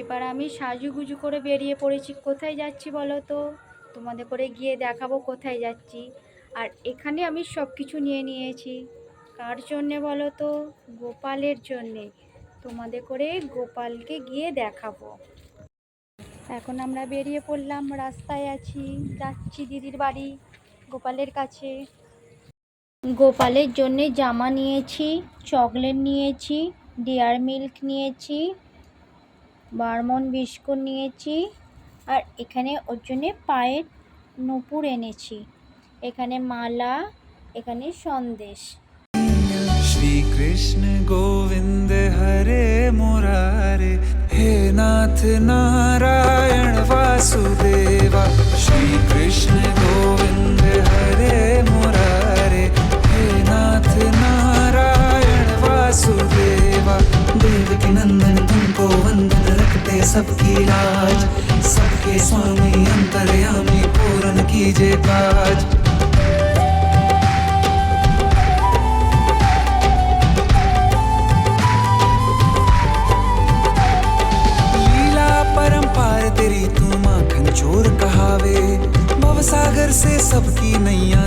এবার আমি সাজুগুজু করে বেরিয়ে পড়েছি। কোথায় যাচ্ছি বলো তো? তোমাদের করে গিয়ে দেখাবো কোথায় যাচ্ছি। আর এখানে আমি সব কিছু নিয়ে নিয়েছি। কার জন্যে বলো তো? গোপালের জন্যে। তোমাদের করে গোপালকে গিয়ে দেখাবো। এখন আমরা বেরিয়ে পড়লাম, রাস্তায় আছি। যাচ্ছি দিদির বাড়ি, গোপালের কাছে। গোপালের জন্যে জামা নিয়েছি, চকলেট নিয়েছি ডিয়ার মিল্ক নিয়েছি বারমন বিস্কুট নিয়েছি আর এখানে ওর জন্যে পায়ের নূপুর এনেছি এখানে মালা এখানে সন্দেশ श्री कृष्ण गोविंद हरे मुरारे हे नाथ नारायण वासुदेवा श्री कृष्ण गोविंद हरे मुरारे हे नाथ नारायण वासुदेवा देव के नंदन तुमको वंदन रखते सबकी राज, सबके स्वामी अंतर्यामी पूरन कीजे काज तेरी तू माखन चोर कहावे भवसागर से सबकी नैया